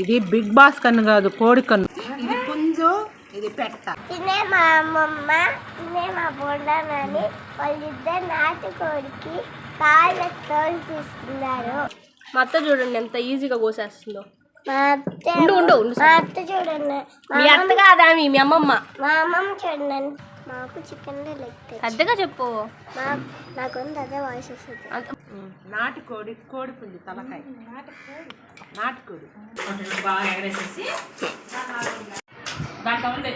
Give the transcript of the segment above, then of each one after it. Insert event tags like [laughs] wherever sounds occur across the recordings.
ఇది big boss కన్ను కాదు కోడి కన్ను. ఇది పుంజు ఇది పెట్ట. తినే మా అమ్మమ్మ తినే మా బొండనని వాళ్ళిద్దరు నాటుకోడికి కాళ్ళ తోలు తీస్తున్నారు. మా అత్త చూడండి ఎంత ఈజీగా కోసేస్తుందో. మా అత్త ఉండు, ఉండు, ఉండు మా అత్త చూడండి. మా అత్త కాదా మీ మీ అమ్మమ్మ? మా అమ్మమ్మ చూడండి. మాకు చికెన్ లెగ్ పెద్దగా చెప్పు. మా నాకు ఉంది అదే వాయిస్ వస్తుంది. అంత నాటుకోడి కోడి. పుంజు తలకాయ నాటుకోడి బాగా ఎగరేసేసి దాంట్లో ఉండే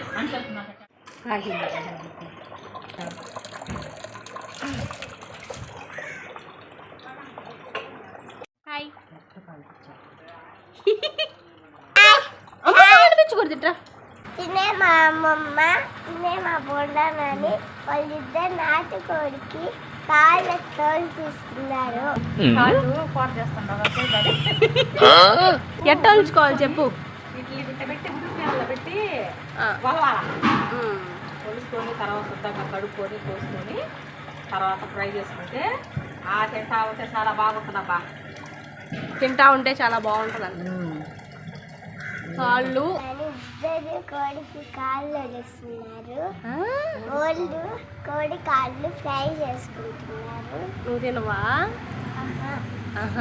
హాయ్. అమ్మ అనిపించకూడదు ఇట్రా తినే మా అమ్మమ్మ తినే మా బొండనని వాళ్ళిద్దరు నాటుకోడికి కాళ్ళ తోలు తీస్తున్నారు. కాళ్ళు కూర ఉంచుకోవాలి చెప్పు. పెట్టి. వలవాల. కొలుసుకొని తర్వాత శుద్ధంగా కడుక్కొని కోసుకొని తర్వాత ఫ్రై చేసుకుంటే ఆ తింటా ఉంటే చాలా బాగుంటుందబ్బా. తింటా ఉంటే చాలా బాగుంటుంది కాళ్ళు. కాళ్ళు ఆ, వాళ్ళు కోడి కాళ్ళు ఫ్రై చేసుకుంటున్నారు. నువ్వు తినవా.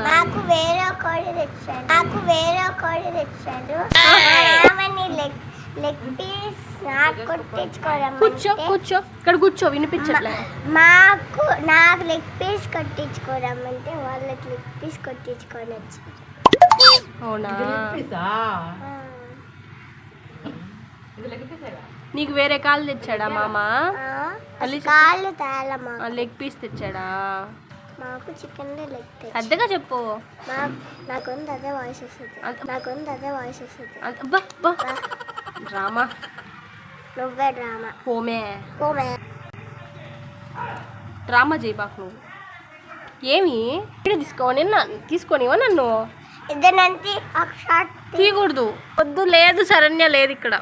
నాకు వేరే కోడి తెచ్చాడు. నాకు వేరే కోడి తెచ్చాడు. లెగ్ లెగ్ పీస్ నాకు కూర్చో. కొట్టించుకోరమ్మంటే కూర్చో ఇక్కడ కూర్చో వినిపించట్లే. మాకు నాకు లెగ్ పీస్ కొట్టించుకోరమ్మంటే వాళ్ళకి లెగ్ పీస్ కొట్టించుకొని వచ్చారు. అవునా? నీకు వేరే కాళ్ళు తెచ్చాడా మామ? కాళ్ళు తేలమ్మా లెగ్ పీస్ తెచ్చాడా? మాకు చికెన్ లెగ్ తెచ్చు పెద్దగా చెప్పు. నాకు అదే వాయిస్ వస్తుంది. నాకు అదే వాయిస్ వస్తుంది. డ్రామా. నువ్వే డ్రామా. పోమే. పోమే. డ్రామా చేయబాకు నువ్వు. ఏమి? ఇక్కడ తీసుకోని తీసుకొనివా నన్ను? షార్ట్ తీయకూడదు. వద్దు లేదు శరణ్య లేదు ఇక్కడ.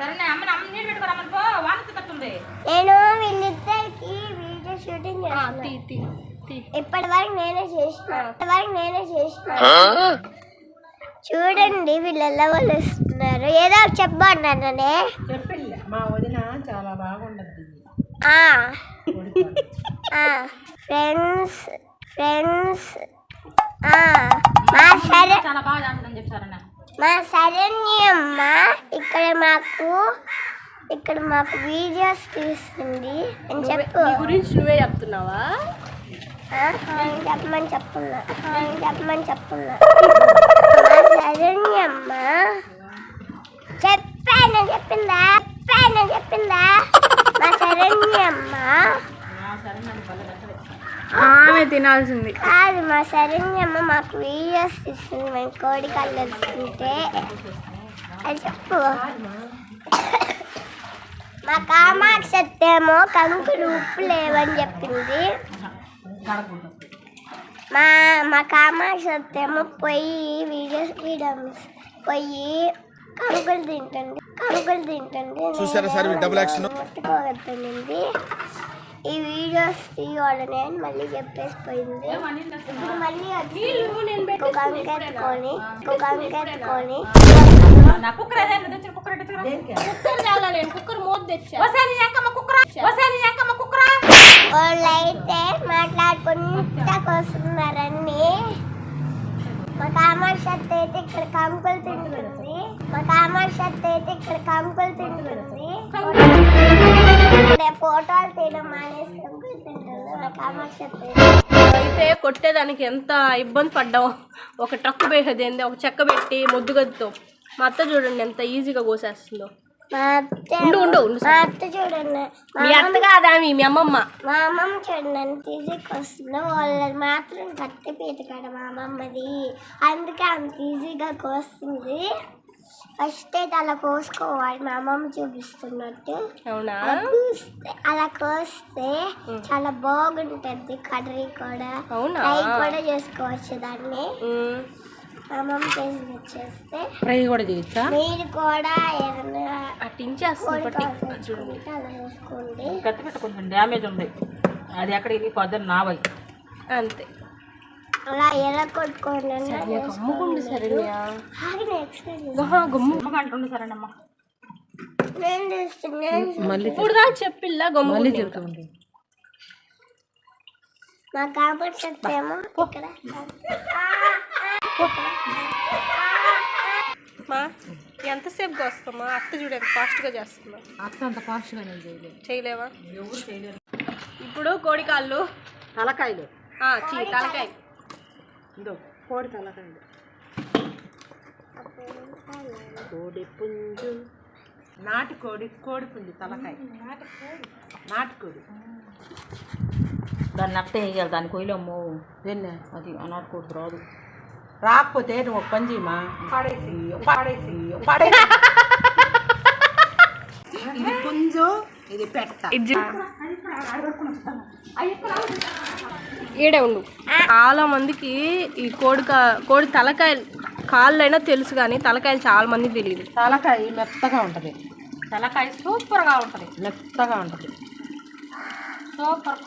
నేను వీళ్ళిద్దరికి వీడియో షూటింగ్ ఆ, చేస్తున్నా. తీ తీ తీ. ఇప్పటి వరకు నేనే చేసిన. ఇప్పటి వరకు నేనే చేసిన. చూడండి వీళ్ళు ఎలా వస్తున్నారు ఏదో ఒకటి చెప్పన్నానే చెప్పిల్లే. మా వదిన చాలా బాగుండద్ది ఫ్రెండ్స్ ఫ్రెండ్స్. మా సరే. మా శరణ్యమ్మ ఇక్కడ మాకు ఇక్కడ మాకు వీడియోస్ తీస్తుంది. అని చెప్పు. నీ గురించి నువ్వే చెప్తున్నావా? చెప్పమని చెప్పున్నా. నేను చెప్పమని చెప్పున్నా. మా శరణ్యమ్మ చెప్పాను చెప్పిందా? చెప్పాను చెప్పిందా? మా భలే పెట్టలేదు ఆమె తినాల్సింది. కాదు మా శరణ్యమ్మ మాకు వీడియోస్ తీస్తుంది. మేము కోడి కళ్ళు అది చెప్పు. మా కామాక్ష సత్యేమో కంకులు ఉప్పు లేవని చెప్పింది. మా మా కామాక్ష సత్యేమో పొయ్యి వీడియోస్ తీయడం పొయ్యి కంకులు తింటుంది కంకులు తింటుంది. చూసారా సార్ డబుల్ యాక్షన్? ఈ వీడియోస్ తీయాలని అని మళ్ళీ చెప్పేసి పోయింది ఇప్పుడు మళ్ళీ వచ్చి ఒక అంకెత్తుకొని ఒక అంకెత్తుకొని నా కుక్కర్ అదే నువ్వు తెచ్చిన కుక్కర్ ఎట్టు తీసుకురా? కుక్కర్ తేలా నేను కుక్కర్ మూత తెచ్చా. వసాని ఎంకమ్మ కుక్కరా వసాని ఎంకమ్మ కుక్కరా. వాళ్ళు అయితే మాట్లాడుకుంటా వస్తున్నారని మా కామాక్ష అత్త అయితే ఇక్కడ కంకులు తింటుంది. మా కామాక్ష అత్త అయితే ఇక్కడ కంకులు తింటుంది. ఫోటోలు తీయడం అయితే. కొట్టేదానికి ఎంత ఇబ్బంది పడ్డాం ఒక ట్రక్ వేసేది ఒక చెక్క పెట్టి ముద్దుగదితో మా అత్త చూడండి ఎంత ఈజీగా కోసేస్తుందో. ఉండు, ఉండు, ఉండు. మా అత్త చూడండి. మా అత్త కాదా మీ అమ్మమ్మ? మా అమ్మమ్మ చూడండి వస్తుందో వాళ్ళది మాత్రం కత్తి పీట కాడ మా అమ్మమ్మది. అందుకే అంత ఈజీగా కోస్తుంది. ఫస్ట్ అయితే అలా కోసుకోవాలి. మా అమ్మమ్మ చూపిస్తున్నట్టు. అవునా? అలా కోస్తే అలా కోస్తే చాలా బాగుంటుంది. కర్రీ కూడా. అవునా? ఫ్రై కూడా చేసుకోవచ్చు దాన్ని. ఉమ్. మా అమ్మమ్మ చేసి వచ్చేస్తే ఫ్రై కూడా చేయొచ్చా? మీరు కూడా ఏదైనా అటు ఇంచేస్తుంది కోడి పట్టి కావాల్సి చూడండి వచ్చుకుంటే అలా వేసుకోండి. కత్తి పెట్ట కొంచెం డ్యామేజ్ ఉంది. అది ఎక్కడ ఇది పొద్దున్న నావై. అంతే. అలా ఎలా కొట్టుకోండి గమ్ము అంటుండు సరేనమ్మా. చేస్తున్నాను ఇప్పుడు చెప్పిల్లా గమ్ము మా కాబట్టి చెప్తేమో ఇక్కడ. మా ఎంతసేపు వస్తామా అత్త చూడు ఎంత ఫాస్ట్గా చేస్తున్నా అత్త అంత ఫాస్ట్గా నేను చేయలేదు. చేయలేవా? ఇప్పుడు కోడికాళ్ళు. తలకాయలు. ఆ, చీ తలకాయ ఇదో కోడి తలకాయలు కోడి పుంజు నాటి కోడి కోడి పుంజు తలకాయ నాటి కోడి దాన్ని అట్టే వేయాలి దాని కొయ్యలమ్మో దేన్ని అది ఆ నాటు కోడి రాదు రాకపోతే నువ్వు ఒక పని చేయమా పాడేసి పాడేసి పాడేసి ఇది పుంజు ఇది పెట్ట ఈడే ఉండు. చాలా మందికి ఈ కోడి కా- కోడి తలకాయలు కాళ్ళైనా తెలుసు కానీ తలకాయలు చాలా మందికి తెలియదు తలకాయ మెత్తగా ఉంటుంది. తలకాయ సూపర్గా ఉంటుంది. మెత్తగా ఉంటుంది. సూపర్.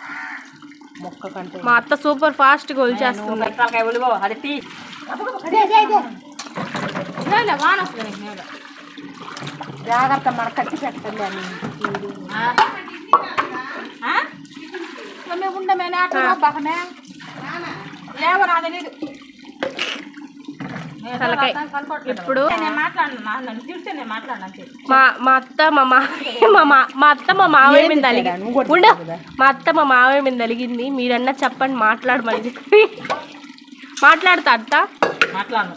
మొక్క కంటే. మా అత్త సూపర్ ఫాస్ట్గా వచ్చేస్తుంది తలకాయ ఒలిగో అది టీ వాన వస్తుంది. జాగ్రత్త మన కచ్చి పెట్టండి అని. మేము ఉండమే బాగానే తెలీదు. ఇప్పుడు మా మా అత్త మా మా అత్త మా మావయ్య మీద అలిగి ఉండు. మా అత్త మా మావయ్య మీద అలిగింది. మీరన్నా చెప్పండి మాట్లాడమని చెప్పి. మాట్లాడతా అత్త. మాట్లాడను.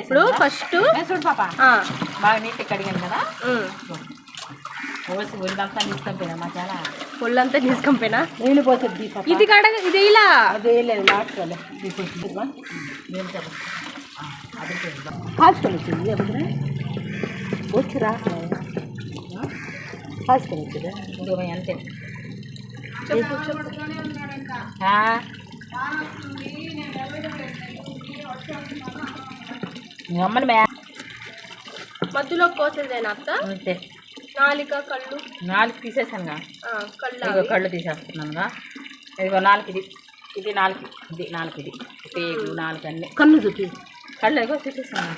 ఇప్పుడు ఫస్ట్ చూడు పాప. బాగా నీట్గా కడిగాను కదా. పోసి ఒళ్ళంతా తీసుకొని మా చాలా. ఒళ్ళంతా తీసుకొని నీళ్ళు పోసేది పాప. ఇది కడ ఇది ఇలా? అదే లేదు లాక్కోలే నేను చెప్పు కాల్చుకొని వచ్చింది ఎవరు వచ్చి రాకలే కాల్చుకొని వచ్చింది ఇంకో అంతే మధ్యలో కోసేదేనా అత్త? అంతే. నాలిక కళ్ళు. నాలుగు తీసేసానుగా. ఆ, కళ్ళు. కళ్ళు తీసేస్తున్నానుగా. ఇదిగో నాలుగు ఇది. ఇది నాలుగు. ఇది నాలుగు ఇది. పేగు నాలుగు అన్ని. కన్ను చూపి. కళ్ళు ఇగో చూపిస్తాను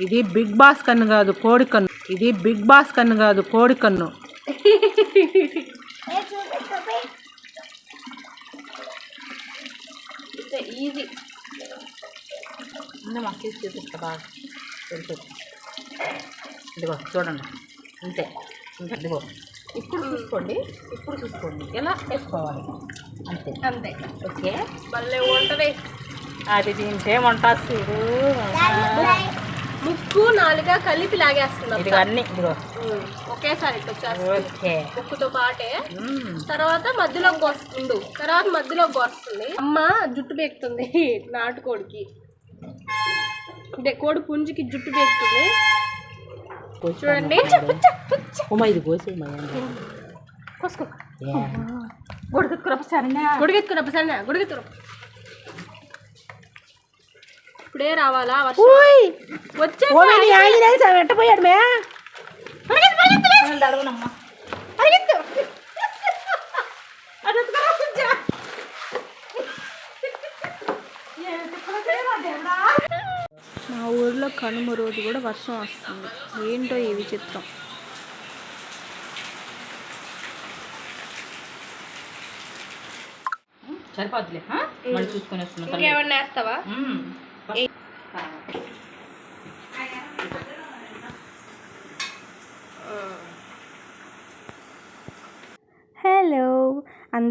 ఇది బిగ్ బాస్ కన్ను కాదు కోడి కన్ను. ఇది బిగ్ బాస్ కన్ను కాదు కోడి కన్ను. [laughs] ఈజీ ముందు మాకు తీసి చూపిస్తా బాగా. ఇదిగో చూడండి. అంతే ఇంకా ఇదిగో. ఇప్పుడు చూసుకోండి. ఇప్పుడు చూసుకోండి. ఎలా వేసుకోవాలి? అంతే. అంతే. ఓకే. మళ్ళీ ఉంటది అది దీంట్లో వంట చూడు ముక్కు నాలుక కలిపి లాగేస్తుంది అన్ని ఇదిగో. ఒకేసారి ఓకే. ముక్కుతో పాటే. తర్వాత మధ్యలోకి వస్తుంది తర్వాత మధ్యలోకి వస్తుంది అమ్మ జుట్టు బేకుతుంది [laughs] నాటుకోడికి. ఇదే కోడి పుంజుకి జుట్టు బేకుతుంది చూడండి. ఇది కోసుకో. ఇప్పుడే రావాలా వర్షం? మే అడగనమ్మా మా. ఊర్లో కనుమ రోజు కూడా వర్షం వస్తుంది. ఏంటో ఈ విచిత్రం. సరిపోద్దులే ఆ? మళ్ళీ చూసుకొని వస్తున్నాం. ఇంకేమన్నా వేస్తావా మ్మ్. హలో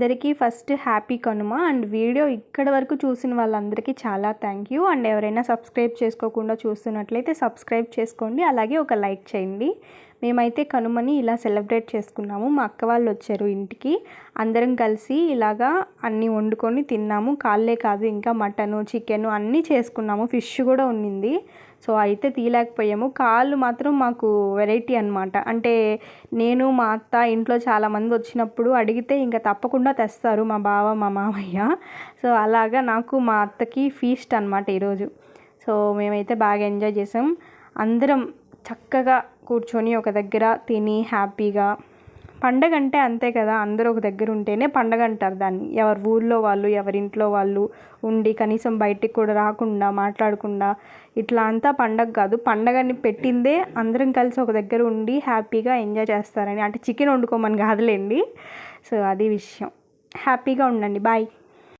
అందరికీ first happy Kanuma. And video ఇక్కడ వరకు చూసిన వాళ్ళందరికీ చాలా థ్యాంక్ యూ. అండ్ ఎవరైనా సబ్స్క్రైబ్ చేసుకోకుండా చూస్తున్నట్లయితే సబ్స్క్రైబ్ చేసుకోండి. అలాగే ఒక లైక్ చేయండి. మేమైతే కనుమని ఇలా సెలబ్రేట్ చేసుకున్నాము. మా అక్క వాళ్ళు వచ్చారు ఇంటికి. అందరం కలిసి ఇలాగా అన్నీ వండుకొని తిన్నాము. కాళ్ళే కాదు ఇంకా మటను చికెను అన్నీ చేసుకున్నాము. ఫిష్ కూడా ఉండింది సో అయితే తీయలేకపోయాము. కాళ్ళు మాత్రం మాకు వెరైటీ అనమాట అంటే నేను మా అత్త ఇంట్లో చాలామంది వచ్చినప్పుడు అడిగితే ఇంకా తప్పకుండా తెస్తారు మా బావ మా మామయ్య. సో అలాగా నాకు మా అత్తకి ఫీస్ట్ అనమాట ఈరోజు. సో మేమైతే బాగా ఎంజాయ్ చేసాం. అందరం చక్కగా కూర్చొని ఒక దగ్గర తిని హ్యాపీగా పండగ అంటే అంతే కదా అందరూ ఒక దగ్గర ఉంటేనే పండగ అంటారు దాన్ని. ఎవరి ఊర్లో వాళ్ళు ఎవరింట్లో వాళ్ళు ఉండి కనీసం బయటికి కూడా రాకుండా మాట్లాడకుండా ఇట్లా అంతా పండగ కాదు. పండగని పెట్టిందే అందరం కలిసి ఒక దగ్గర ఉండి హ్యాపీగా ఎంజాయ్ చేస్తారని. అంటే చికెన్ వండుకోమని కాదులేండి. సో అది విషయం. హ్యాపీగా ఉండండి. బాయ్.